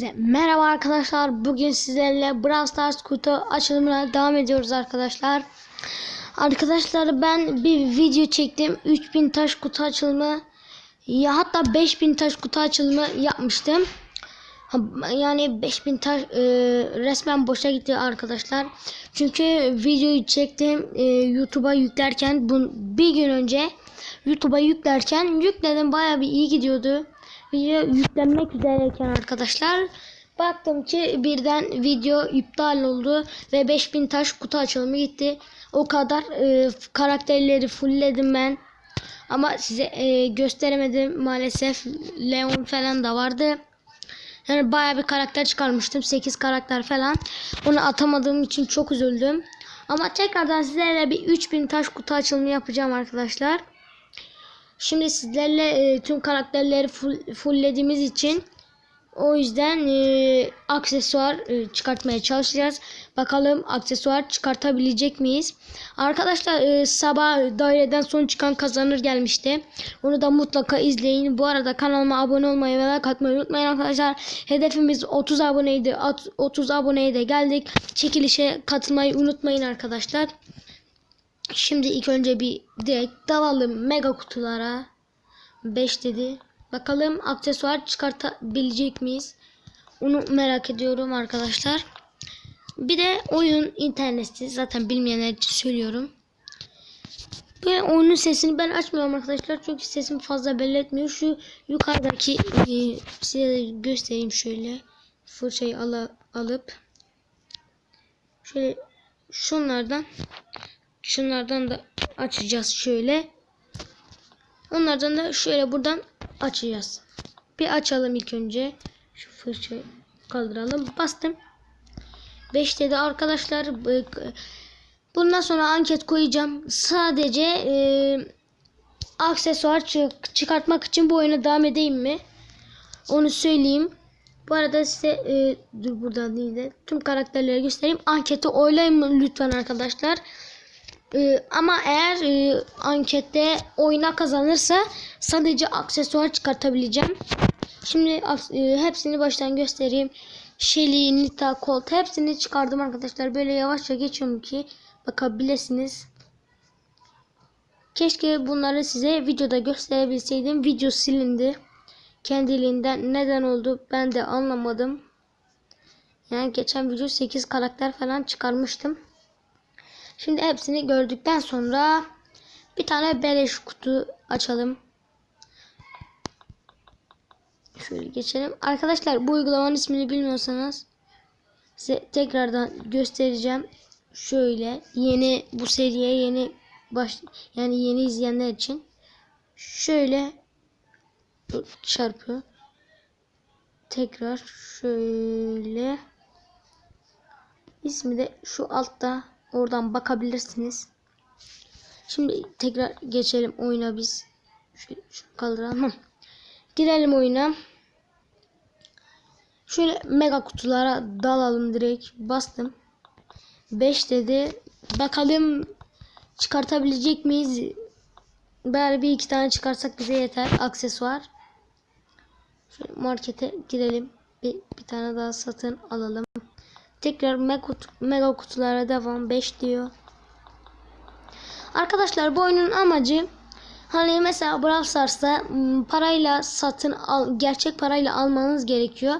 Hepinize merhaba arkadaşlar. Bugün sizlerle Brawl Stars kutu açılımına devam ediyoruz arkadaşlar. Arkadaşlar ben bir video çektim. 3000 taş kutu açılımı ya hatta 5000 taş kutu açılımı yapmıştım. Yani 5000 taş e, resmen boşa gitti arkadaşlar. Çünkü videoyu çektim e, YouTube'a yüklerken bu, bir gün önce YouTube'a yüklerken yükledim baya bir iyi gidiyordu. Video yüklenmek üzereyken arkadaşlar baktım ki birden video iptal oldu ve 5000 taş kutu açılımı gitti. O kadar e, karakterleri fullledim ben. Ama size e, gösteremedim maalesef. Leon falan da vardı. Yani bayağı bir karakter çıkarmıştım. 8 karakter falan. Onu atamadığım için çok üzüldüm. Ama tekrardan sizlerle bir 3000 taş kutu açılımı yapacağım arkadaşlar. Şimdi sizlerle e, tüm karakterleri full, fulllediğimiz için o yüzden e, aksesuar e, çıkartmaya çalışacağız. Bakalım aksesuar çıkartabilecek miyiz? Arkadaşlar e, sabah daireden son çıkan kazanır gelmişti. Onu da mutlaka izleyin. Bu arada kanalıma abone olmayı ve like atmayı unutmayın arkadaşlar. Hedefimiz 30 aboneydi. At- 30 aboneye de geldik. Çekilişe katılmayı unutmayın arkadaşlar. Şimdi ilk önce bir direkt dalalım mega kutulara. 5 dedi. Bakalım aksesuar çıkartabilecek miyiz? Onu merak ediyorum arkadaşlar. Bir de oyun interneti zaten bilmeyenler için söylüyorum. Böyle oyunun sesini ben açmıyorum arkadaşlar çünkü sesim fazla belli etmiyor. Şu yukarıdaki e, size göstereyim şöyle. Fırçayı ala, alıp şöyle şunlardan şunlardan da açacağız şöyle. Onlardan da şöyle buradan açacağız. Bir açalım ilk önce. Şu fırçayı kaldıralım. Bastım. 5 dedi arkadaşlar. bu- Bundan sonra anket koyacağım. Sadece e, aksesuar çık- çıkartmak için bu oyuna devam edeyim mi? Onu söyleyeyim. Bu arada size e, dur buradan değil de tüm karakterleri göstereyim. Anketi oylayın lütfen arkadaşlar. Ee, ama eğer e, ankette oyuna kazanırsa sadece aksesuar çıkartabileceğim. Şimdi e, hepsini baştan göstereyim. Shelly, Nita, Colt hepsini çıkardım arkadaşlar. Böyle yavaşça geçiyorum ki bakabilirsiniz. Keşke bunları size videoda gösterebilseydim. Video silindi. Kendiliğinden neden oldu ben de anlamadım. Yani geçen video 8 karakter falan çıkarmıştım. Şimdi hepsini gördükten sonra bir tane beleş kutu açalım. Şöyle geçelim. Arkadaşlar bu uygulamanın ismini bilmiyorsanız size tekrardan göstereceğim. Şöyle yeni bu seriye yeni baş yani yeni izleyenler için şöyle çarpı tekrar şöyle ismi de şu altta Oradan bakabilirsiniz. Şimdi tekrar geçelim oyuna biz. Şöyle şunu kaldıralım. Girelim oyuna. Şöyle mega kutulara dalalım direkt. Bastım. 5 dedi. Bakalım çıkartabilecek miyiz? Bari bir iki tane çıkarsak bize yeter. Aksesuar. Şöyle markete girelim. Bir, bir tane daha satın alalım. Tekrar mega, kutulara devam 5 diyor. Arkadaşlar bu oyunun amacı hani mesela Brawl Stars'ta parayla satın al, gerçek parayla almanız gerekiyor.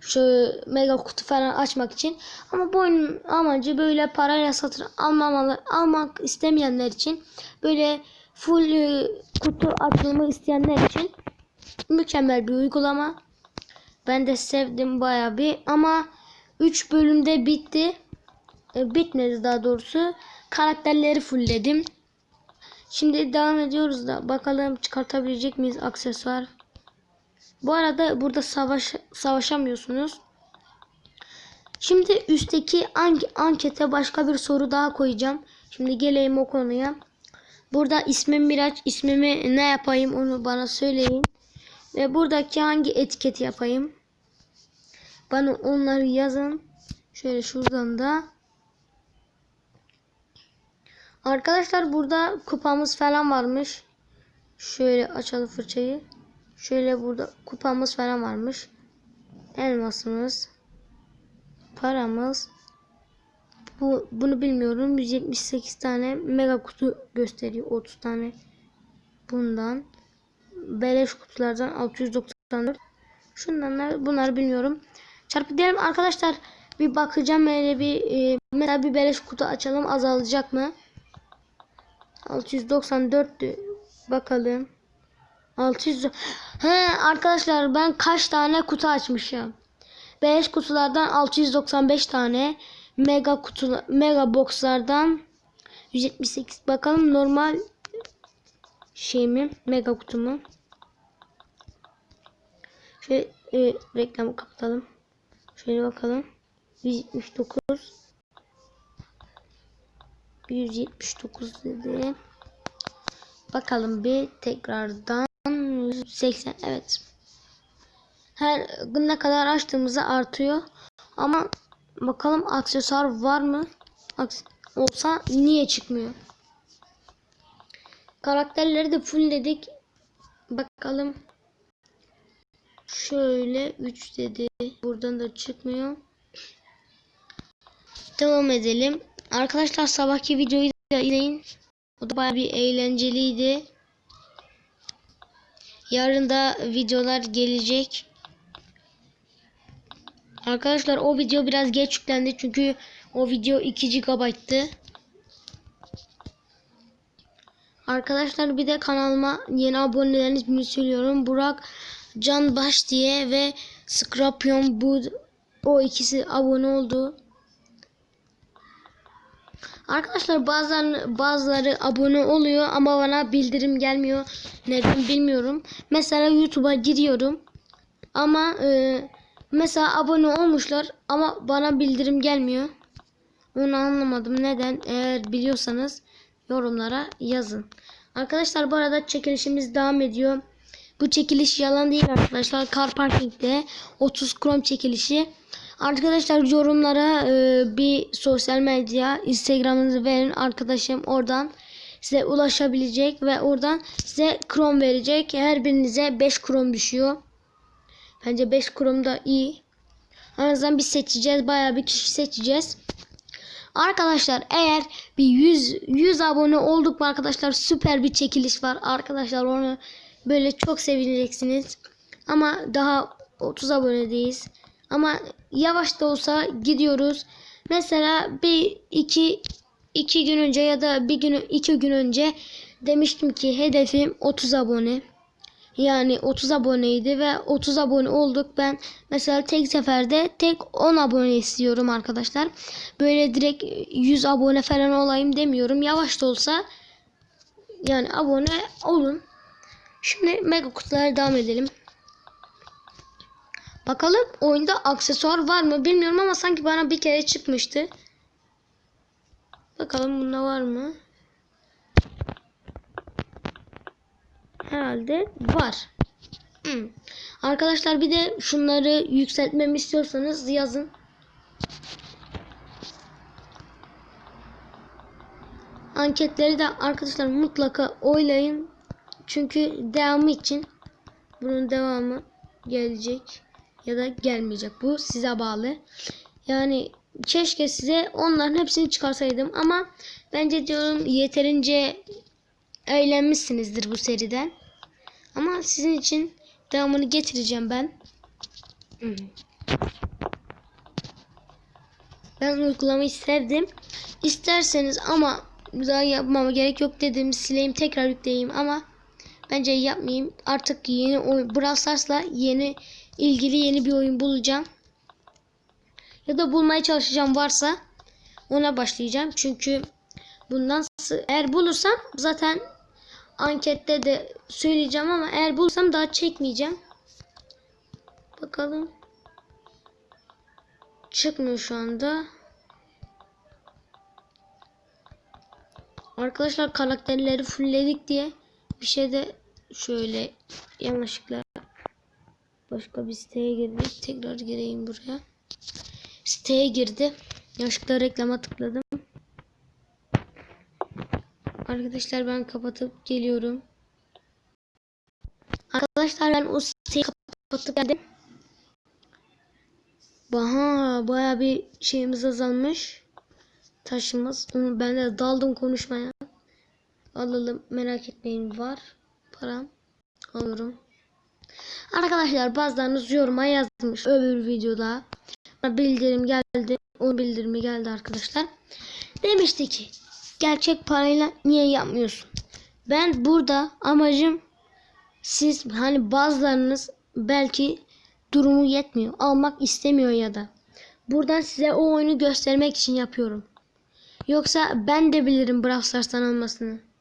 Şu mega kutu falan açmak için. Ama bu oyunun amacı böyle parayla satın almamalı, almak istemeyenler için böyle full e, kutu açılımı isteyenler için mükemmel bir uygulama. Ben de sevdim baya bir ama 3 bölümde bitti. E, bitmedi daha doğrusu. Karakterleri fullledim. Şimdi devam ediyoruz da bakalım çıkartabilecek miyiz aksesuar. Bu arada burada savaş savaşamıyorsunuz. Şimdi üstteki an ankete başka bir soru daha koyacağım. Şimdi geleyim o konuya. Burada ismim Miraç. ismimi ne yapayım onu bana söyleyin. Ve buradaki hangi etiketi yapayım? Bana onları yazın. Şöyle şuradan da. Arkadaşlar burada kupamız falan varmış. Şöyle açalım fırçayı. Şöyle burada kupamız falan varmış. elmasımız, paramız. Bu bunu bilmiyorum. 178 tane mega kutu gösteriyor. 30 tane bundan. Beleş kutulardan 694. Şundan bunları bilmiyorum. Çarpı diyelim arkadaşlar. Bir bakacağım öyle bir e, mesela bir beleş kutu açalım azalacak mı? 694 bakalım. 600 He arkadaşlar ben kaç tane kutu açmışım? 5 kutulardan 695 tane mega kutu mega boxlardan 178 bakalım normal şey mi mega kutu mu? Şöyle e, reklamı kapatalım. Şöyle bakalım. 179 179 dedi. Bakalım bir tekrardan 180 evet. Her ne kadar açtığımızda artıyor. Ama bakalım aksesuar var mı? Olsa niye çıkmıyor? Karakterleri de full dedik. Bakalım. Şöyle 3 dedi. Buradan da çıkmıyor. Devam edelim. Arkadaşlar sabahki videoyu da izleyin. O da bayağı bir eğlenceliydi. Yarın da videolar gelecek. Arkadaşlar o video biraz geç yüklendi çünkü o video 2 GB'tı. Arkadaşlar bir de kanalıma yeni aboneleriniz bunu söylüyorum. Burak Canbaş diye ve Scorpion bu o ikisi abone oldu. Arkadaşlar bazen bazıları abone oluyor ama bana bildirim gelmiyor. Neden bilmiyorum. Mesela YouTube'a giriyorum. Ama e, mesela abone olmuşlar ama bana bildirim gelmiyor. Onu anlamadım. Neden? Eğer biliyorsanız yorumlara yazın. Arkadaşlar bu arada çekilişimiz devam ediyor. Bu çekiliş yalan değil arkadaşlar. Car Parking'de 30 krom çekilişi. Arkadaşlar yorumlara e, bir sosyal medya Instagram'ınızı verin. Arkadaşım oradan size ulaşabilecek ve oradan size krom verecek. Her birinize 5 krom düşüyor. Bence 5 krom da iyi. En azından bir seçeceğiz. Bayağı bir kişi seçeceğiz. Arkadaşlar eğer bir 100 100 abone olduk mu arkadaşlar süper bir çekiliş var. Arkadaşlar onu böyle çok sevineceksiniz. Ama daha 30 abonedeyiz. Ama yavaş da olsa gidiyoruz. Mesela bir iki iki gün önce ya da bir gün iki gün önce demiştim ki hedefim 30 abone. Yani 30 aboneydi ve 30 abone olduk. Ben mesela tek seferde tek 10 abone istiyorum arkadaşlar. Böyle direkt 100 abone falan olayım demiyorum. Yavaş da olsa yani abone olun. Şimdi mega kutulara devam edelim. Bakalım oyunda aksesuar var mı bilmiyorum ama sanki bana bir kere çıkmıştı. Bakalım bunda var mı? Herhalde var. Hmm. Arkadaşlar bir de şunları yükseltmemi istiyorsanız yazın. Anketleri de arkadaşlar mutlaka oylayın. Çünkü devamı için bunun devamı gelecek ya da gelmeyecek. Bu size bağlı. Yani keşke size onların hepsini çıkarsaydım ama bence diyorum yeterince eğlenmişsinizdir bu seriden. Ama sizin için devamını getireceğim ben. Ben uygulamayı sevdim. İsterseniz ama daha yapmama gerek yok dedim. Sileyim tekrar yükleyeyim ama bence yapmayayım. Artık yeni oyun Brawl Stars'la yeni ilgili yeni bir oyun bulacağım. Ya da bulmaya çalışacağım varsa ona başlayacağım. Çünkü bundan eğer bulursam zaten ankette de söyleyeceğim ama eğer bulursam daha çekmeyeceğim. Bakalım. Çıkmıyor şu anda. Arkadaşlar karakterleri fullledik diye bir şey de şöyle yanlışlıkla başka bir siteye girdik. Tekrar gireyim buraya. Siteye girdi. Yanlışlıkla reklama tıkladım. Arkadaşlar ben kapatıp geliyorum. Arkadaşlar ben o siteyi kapatıp geldim. Baha baya bir şeyimiz azalmış. Taşımız. Ben de daldım konuşmaya. Alalım merak etmeyin var. Param. Alırım. Arkadaşlar bazılarınız yoruma yazmış öbür videoda. Bildirim geldi. O bildirimi geldi arkadaşlar. Demişti ki gerçek parayla niye yapmıyorsun? Ben burada amacım siz hani bazılarınız belki durumu yetmiyor. Almak istemiyor ya da. Buradan size o oyunu göstermek için yapıyorum. Yoksa ben de bilirim Brawl Stars'tan almasını.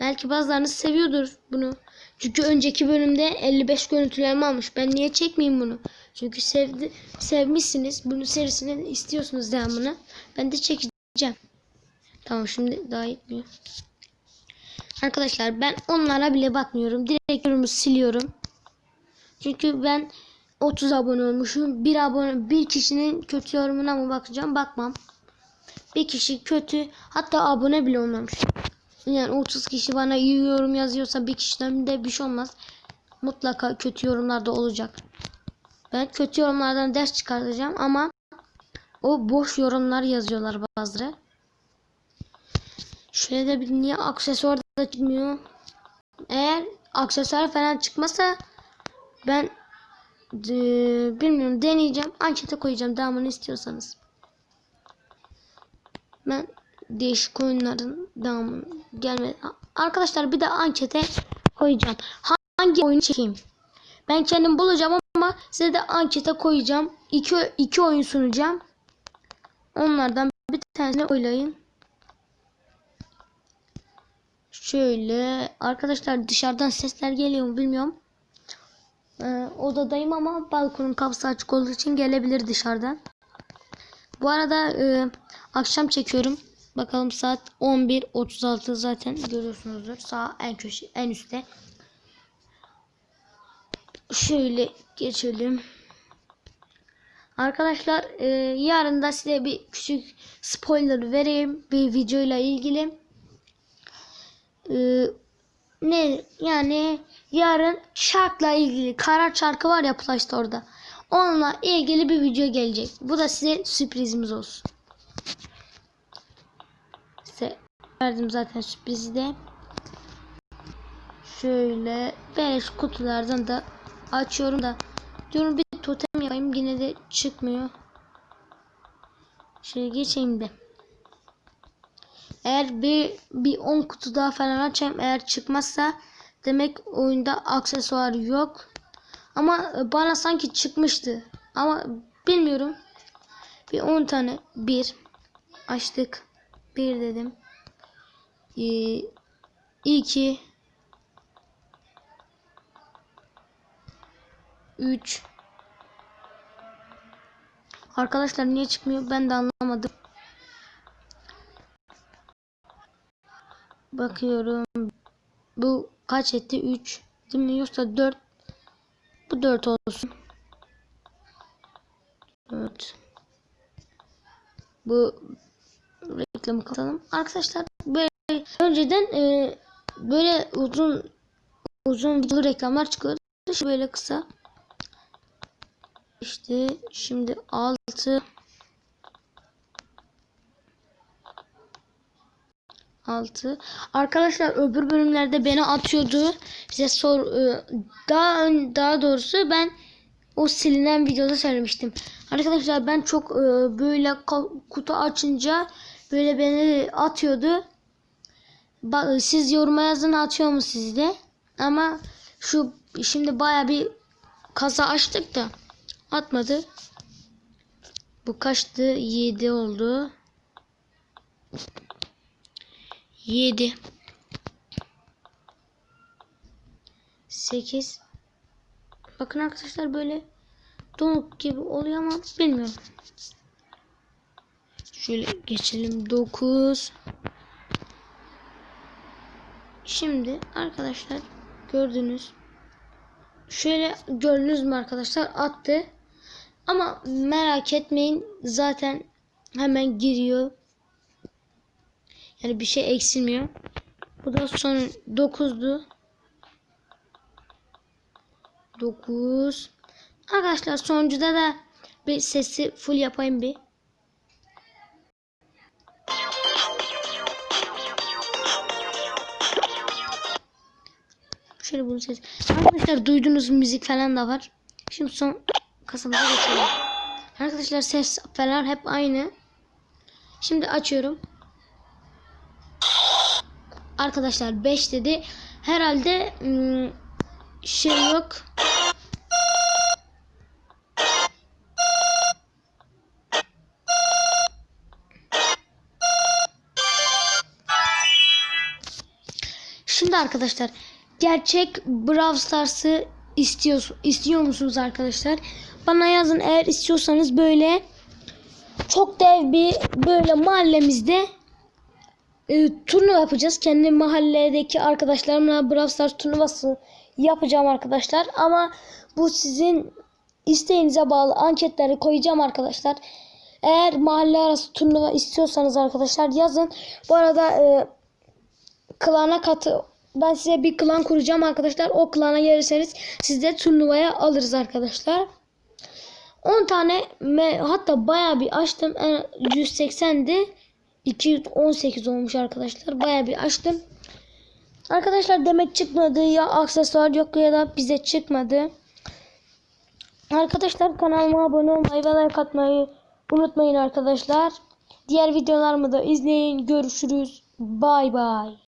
Belki bazılarınız seviyordur bunu. Çünkü önceki bölümde 55 görüntülenme almış. Ben niye çekmeyeyim bunu? Çünkü sevdi, sevmişsiniz. Bunu serisini istiyorsunuz devamını. Ben de çekeceğim. Tamam şimdi daha yetmiyor. Arkadaşlar ben onlara bile bakmıyorum. Direkt yorumu siliyorum. Çünkü ben 30 abone olmuşum. Bir abone bir kişinin kötü yorumuna mı bakacağım? Bakmam. Bir kişi kötü hatta abone bile olmamış. Yani 30 kişi bana iyi yorum yazıyorsa bir kişiden de bir şey olmaz. Mutlaka kötü yorumlar da olacak. Ben kötü yorumlardan ders çıkartacağım ama o boş yorumlar yazıyorlar bazıları. Şöyle de bir niye aksesuar da çıkmıyor. Eğer aksesuar falan çıkmasa ben e, bilmiyorum deneyeceğim. Ankete koyacağım devamını istiyorsanız. Ben değişik oyunların devamını gelme. Arkadaşlar bir de ankete koyacağım. Hangi oyunu çekeyim? Ben kendim bulacağım ama size de ankete koyacağım. İki, iki oyun sunacağım. Onlardan bir tanesini oylayın. Şöyle arkadaşlar dışarıdan sesler geliyor mu bilmiyorum. Ee, odadayım ama balkonun kapısı açık olduğu için gelebilir dışarıdan. Bu arada e, akşam çekiyorum. Bakalım saat 11.36 zaten görüyorsunuzdur. Sağ en köşe en üstte. Şöyle geçelim. Arkadaşlar e, yarın da size bir küçük spoiler vereyim bir videoyla ilgili. E, ne yani yarın şarkla ilgili kara şarkı var ya Play Store'da. Onunla ilgili bir video gelecek. Bu da size sürprizimiz olsun. Verdim zaten sürprizi de. Şöyle 5 kutulardan da açıyorum da diyorum bir totem yapayım yine de çıkmıyor. Şöyle geçeyim de. Eğer bir bir 10 kutu daha falan açayım eğer çıkmazsa demek oyunda aksesuar yok. Ama bana sanki çıkmıştı. Ama bilmiyorum. Bir 10 tane bir açtık. Bir dedim. 2 3 Arkadaşlar niye çıkmıyor ben de anlamadım. Bakıyorum. Bu kaç etti? 3. Değil mi? Yoksa 4. Bu 4 olsun. 4. Bu reklamı kapatalım. Arkadaşlar önceden e, böyle uzun uzun videolu reklamlar çıkıyordu. Şimdi böyle kısa. İşte şimdi 6 6 Arkadaşlar öbür bölümlerde beni atıyordu. Size sor e, daha ön, daha doğrusu ben o silinen videoda söylemiştim. Arkadaşlar ben çok e, böyle kutu açınca böyle beni atıyordu. Siz yoruma yazın atıyor mu sizde? Ama şu şimdi baya bir kasa açtık da atmadı. Bu kaçtı? 7 oldu. 7 8 Bakın arkadaşlar böyle donuk gibi oluyor ama bilmiyorum. Şöyle geçelim 9 Şimdi arkadaşlar gördünüz. Şöyle gördünüz mü arkadaşlar attı. Ama merak etmeyin zaten hemen giriyor. Yani bir şey eksilmiyor. Bu da son 9'du. 9 Arkadaşlar sonuncuda da bir sesi full yapayım bir. Şöyle bunu ses. Arkadaşlar duyduğunuz müzik falan da var. Şimdi son kasamıza geçelim. Arkadaşlar ses falan hep aynı. Şimdi açıyorum. Arkadaşlar 5 dedi. Herhalde ım, şey yok. Şimdi arkadaşlar gerçek Brawl Stars'ı istiyor, istiyor musunuz arkadaşlar? Bana yazın eğer istiyorsanız böyle çok dev bir böyle mahallemizde e, turnuva yapacağız. Kendi mahalledeki arkadaşlarımla Brawl Stars turnuvası yapacağım arkadaşlar. Ama bu sizin isteğinize bağlı anketleri koyacağım arkadaşlar. Eğer mahalle arası turnuva istiyorsanız arkadaşlar yazın. Bu arada e, klana katı ben size bir klan kuracağım arkadaşlar. O klana gelirseniz siz de turnuvaya alırız arkadaşlar. 10 tane hatta bayağı bir açtım. En 180'di. 218 olmuş arkadaşlar. Bayağı bir açtım. Arkadaşlar demek çıkmadı ya aksesuar yok ya da bize çıkmadı. Arkadaşlar kanalıma abone olmayı ve like atmayı unutmayın arkadaşlar. Diğer videolarımı da izleyin. Görüşürüz. Bay bay.